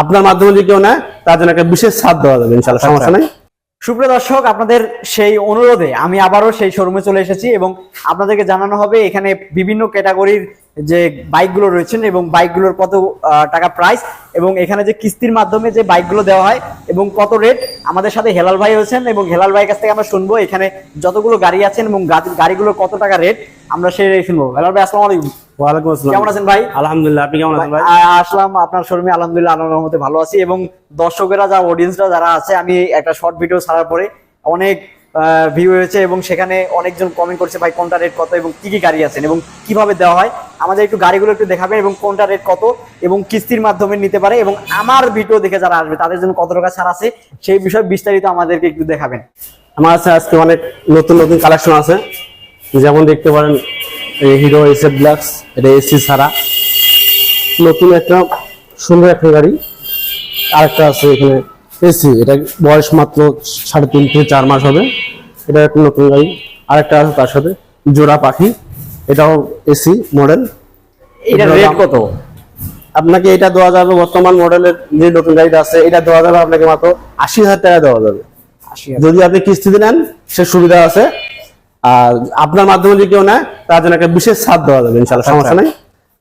আপনার মাধ্যমে যদি কেউ নেয় তার জন্য একটা বিশেষ ছাড় দেওয়া যাবে ইনশাল্লাহ সমস্যা নেই। সুপ্রিয় দর্শক আপনাদের সেই অনুরোধে আমি আবারও সেই শোরুমে চলে এসেছি এবং আপনাদেরকে জানানো হবে এখানে বিভিন্ন ক্যাটাগরির যে বাইকগুলো রয়েছেন এবং বাইকগুলোর কত টাকা প্রাইস এবং এখানে যে কিস্তির মাধ্যমে যে বাইকগুলো দেওয়া হয় এবং কত রেট আমাদের সাথে হেলাল ভাই হয়েছেন এবং হেলাল ভাইয়ের কাছ থেকে আমরা শুনব এখানে যতগুলো গাড়ি আছেন এবং গাড়িগুলোর কত টাকা রেট আমরা সেই শুনব। হেলাল ভাই আসসালামু আলাইকুম। ওয়ালাইকুম আসসালাম। কেমন আছেন ভাই? আলহামদুলিল্লাহ আপনি কেমন আছেন ভাই? আসলাম আপনার শোরুমে আলহামদুলিল্লাহ আল্লাহর রহমতে ভালো আছি এবং দর্শকেরা যা অডিয়েন্সরা যারা আছে আমি একটা শর্ট ভিডিও ছাড়ার পরে অনেক ভিউ হয়েছে এবং সেখানে অনেকজন কমেন্ট করছে ভাই কোনটা রেট কত এবং কি কি গাড়ি আছেন এবং কীভাবে দেওয়া হয়? আমাদের একটু গাড়িগুলো একটু দেখাবেন এবং কোনটা রেট কত এবং কিস্তির মাধ্যমে নিতে পারে এবং আমার ভিডিও দেখে যারা আসবে তাদের জন্য কত টাকা ছাড় আছে সেই বিষয়ে বিস্তারিত আমাদেরকে একটু দেখাবেন। আমার কাছে আজকে অনেক নতুন নতুন কালেকশন আছে। যেমন দেখতে পারেন হিরো এসএফ ব্ল্যাক্স এটা এসি ছাড়া নতুন একটা সুন্দর একটা গাড়ি। আরেকটা আছে এখানে এসি এটা বয়স মাত্র সাড়ে তিন থেকে চার মাস হবে। এটা একটা নতুন গাড়ি। আরেকটা আছে তার সাথে জোড়া পাখি। এটাও এসি মডেল এটা রেট কত? আপনাকে এটা দেওয়া যাবে বর্তমান মডেলের যে নতুন গাড়িটা আছে এটা দেওয়া যাবে আপনাকে মাত্র আশি হাজার টাকা দেওয়া যাবে। যদি আপনি কিস্তিতে নেন সে সুবিধা আছে। আর আপনার মাধ্যমে যদি কেউ নেয় তার জন্য একটা বিশেষ ছাড় দেওয়া যাবে ইনশাল্লাহ সমস্যা নেই।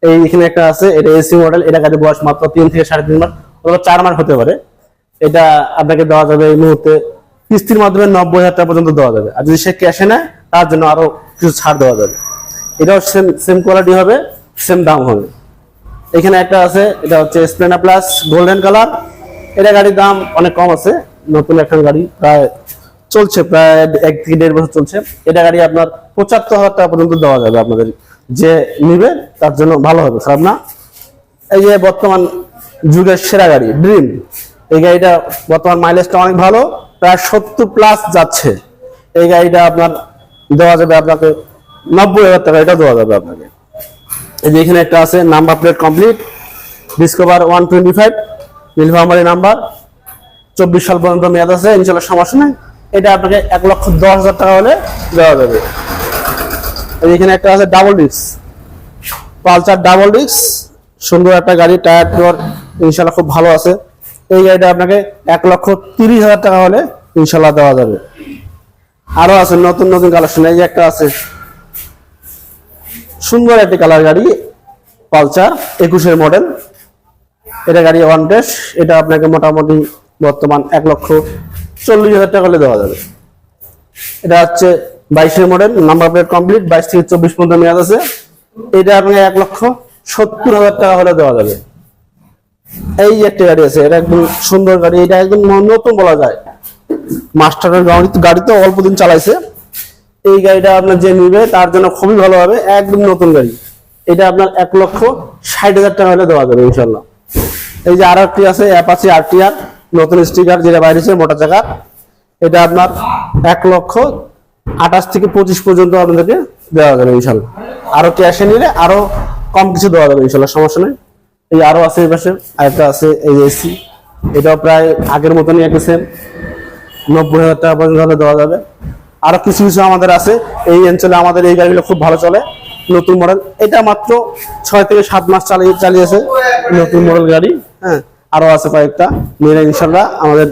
এই এখানে একটা আছে এটা এসি মডেল এটা গাড়ি বয়স মাত্র তিন থেকে সাড়ে তিন মাস অথবা চার মাস হতে পারে। এটা আপনাকে দেওয়া যাবে এই মুহূর্তে কিস্তির মাধ্যমে নব্বই হাজার টাকা পর্যন্ত দেওয়া যাবে। আর যদি সে ক্যাশে নেয় তার জন্য আরও কিছু ছাড় দেওয়া যাবে। এটাও সেম সেম কোয়ালিটি হবে সেম দাম হবে। এখানে একটা আছে এটা হচ্ছে স্প্লেন্ডার প্লাস গোল্ডেন কালার এটা গাড়ির দাম অনেক কম আছে নতুন একটা গাড়ি প্রায় চলছে প্রায় এক থেকে দেড় বছর চলছে। এটা গাড়ি আপনার পঁচাত্তর হাজার টাকা পর্যন্ত দেওয়া যাবে আপনাদের। যে নিবে, তার জন্য ভালো হবে, খারাপ না। এই যে বর্তমান যুগের সেরা গাড়ি ড্রিম এই গাড়িটা বর্তমান মাইলেজটা অনেক ভালো, প্রায় সত্তর প্লাস যাচ্ছে। এই গাড়িটা আপনার দেওয়া যাবে আপনাকে নব্বই হাজার টাকা, এটা দেওয়া যাবে আপনাকে। এই যে এখানে একটা আছে number plate complete Discover one twenty five Nilphamari number চব্বিশ সাল পর্যন্ত মেয়াদ আছে, ইনশাল্লাহ সমস্যা নেই। এটা আপনাকে এক লক্ষ দশ হাজার টাকা হলে দেওয়া যাবে। এখানে একটা আছে double disc Pulsar double disc সুন্দর একটা গাড়ি টায়ার টায়ার ইনশাল্লাহ খুব ভালো আছে। এই গাড়িটা আপনাকে এক লক্ষ তিরিশ হাজার টাকা হলে ইনশাল্লাহ দেওয়া যাবে। আরও আছে নতুন নতুন কালেকশন এই যে একটা আছে। সুন্দর একটি কালার গাড়ি পালচার একুশের মডেল এটা গাড়ি ওয়ান ডেস এটা আপনাকে মোটামুটি বর্তমান এক লক্ষ চল্লিশ হাজার টাকা হলে দেওয়া যাবে। এটা হচ্ছে বাইশের মডেল নাম্বার প্লেট কমপ্লিট বাইশ থেকে চব্বিশ পর্যন্ত মেয়াদ আছে। এটা আপনাকে এক লক্ষ সত্তর হাজার টাকা হলে দেওয়া যাবে। এই যে একটা গাড়ি আছে, এটা একদম সুন্দর গাড়ি, এটা একদম নতুন বলা যায়। মাস্টারের গাড়ি গাড়ি তো অল্প দিন চালাইছে। এই গাড়িটা আপনার যে নিবে, তার জন্য খুবই ভালো হবে, একদম নতুন গাড়ি। এটা আপনার এক লক্ষ ষাট হাজার টাকা হলে দেওয়া যাবে ইনশাল্লাহ এই যে আর একটি আছে, অ্যাপাচি আর টি আর নতুন স্টিকার যেটা বাইরেছে মোটা চাকা। এটা আপনার এক লক্ষ আঠাশ থেকে পঁচিশ পর্যন্ত আপনাদেরকে দেওয়া যাবে ইনশাল্লাহ। আরও ক্যাশে নিলে আরও কম কিছু দেওয়া যাবে ইনশাল্লাহ, সমস্যা নেই। এই আরও আছে এই পাশে, আরেকটা আছে এই এসি। এটাও প্রায় আগের মতনই একই সেম নব্বই হাজার টাকা পর্যন্ত দেওয়া যাবে। আরও কিছু কিছু আমাদের আছে। এই অঞ্চলে আমাদের এই গাড়িগুলো খুব ভালো চলে। নতুন মডেল এটা মাত্র ছয় থেকে সাত মাস চালিয়ে, চালিয়েছে নতুন মডেল গাড়ি। হ্যাঁ। আরও আছে কয়েকটা। নিয়ে ইনশাল্লাহ আমাদের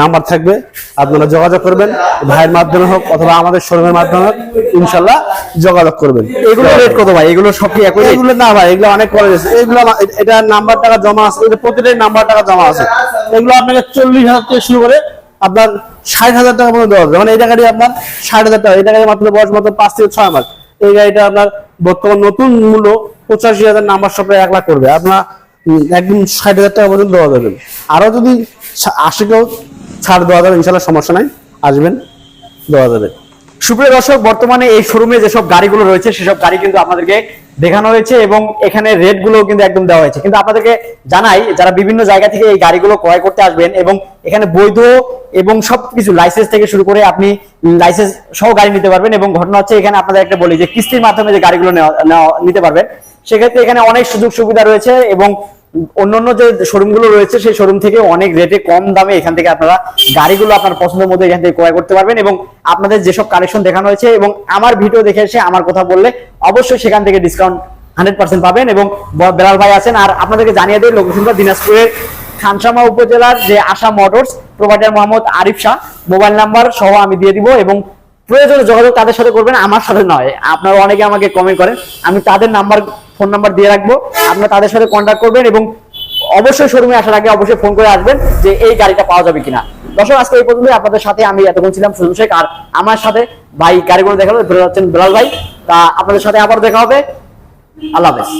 নাম্বার থাকবে। আপনারা যোগাযোগ করবেন ভাইয়ের মাধ্যমে হোক অথবা আমাদের শোরুমের মাধ্যমে হোক ইনশাল্লাহ যোগাযোগ করবেন। এগুলো রেট কত ভাই? এগুলো সব কি একই এগুলো না ভাই এগুলো অনেক কলেজ আছে। এগুলো এটা নাম্বার টাকা জমা আছে এটা প্রতিটাই নাম্বার টাকা জমা আছে। এগুলো আপনাকে চল্লিশ হাজার থেকে শুরু করে আপনার ষাট হাজার টাকা পর্যন্ত দেওয়া হবে। মানে এটা গাড়ি আপনার ষাট হাজার টাকা এটা গাড়ি মাত্র বয়স মাত্র পাঁচ থেকে ছয় মাস। এই গাড়িটা আপনার বর্তমান নতুন মূল্য পঁচাশি হাজার নাম্বার সপ্তাহে এক লাখ করবে। আপনার একদম ষাট হাজার টাকা পর্যন্ত দেওয়া যাবে। আরও যদি ছা- আশি কেউ ছাড় দেওয়া যাবে, ইনশাল্লাহ সমস্যা নাই। আসবেন, দেওয়া যাবে। সুপ্রিয় দর্শক, বর্তমানে এই শোরুমে যেসব গাড়িগুলো রয়েছে, সেসব গাড়ি কিন্তু আপনাদেরকে দেখানো হয়েছে এবং এখানে রেটগুলো কিন্তু একদম দেওয়া হয়েছে। কিন্তু আপনাদেরকে জানাই, যারা বিভিন্ন জায়গা থেকে এই গাড়িগুলো ক্রয় করতে আসবেন এবং এখানে বৈধ এবং সবকিছু লাইসেন্স থেকে শুরু করে আপনি লাইসেন্স সহ গাড়ি নিতে পারবেন এবং ঘটনা হচ্ছে এখানে আপনাদের একটা বলি যে, কিস্তির মাধ্যমে যে গাড়িগুলো নিতে পারবেন, সেক্ষেত্রে এখানে অনেক সুযোগ সুবিধা রয়েছে এবং অন্যান্য যে শোরুমগুলো রয়েছে, সেই শোরুম থেকে অনেক রেটে কম দামে এখান থেকে আপনারা গাড়িগুলো আপনার পছন্দের মধ্যে এখান থেকে ক্রয় করতে পারবেন এবং আপনাদের যেসব কালেকশন দেখানো হয়েছে এবং আমার ভিডিও দেখে এসে আমার কথা বললে অবশ্যই সেখান থেকে ডিসকাউন্ট হান্ড্রেড পার্সেন্ট পাবেন এবং বেলাল ভাই আছেন। আর আপনাদেরকে জানিয়ে দেয় লোকেশনটা দিনাজপুরের খানসামা উপজেলার যে Asha Motors provider Mohammad Arif Shah. Mobile number সহ আমি দিয়ে দিব এবং প্রয়োজনে যোগাযোগ তাদের সাথে করবেন, আমার সাথে নয়। আপনারা অনেকে আমাকে কমেন্ট করেন। আমি তাদের নাম্বার ফোন নাম্বার দিয়ে রাখব। আপনারা তাদের সাথে কন্ট্যাক্ট করবেন এবং অবশ্যই শোরুমে আসার আগে অবশ্যই ফোন করে আসবেন যে এই গাড়িটা পাওয়া যাবে কিনা। দর্শক, আজকে এই পর্যন্ত আপনাদের সাথে আমি এতক্ষণ ছিলাম সুজন শেখ। আর আমার সাথে ভাই, গাড়িগুলো বেরো যাচ্ছেন বেলাল ভাই। তা আপনাদের সাথে আবার দেখা হবে। আল্লাহ হাফেজ।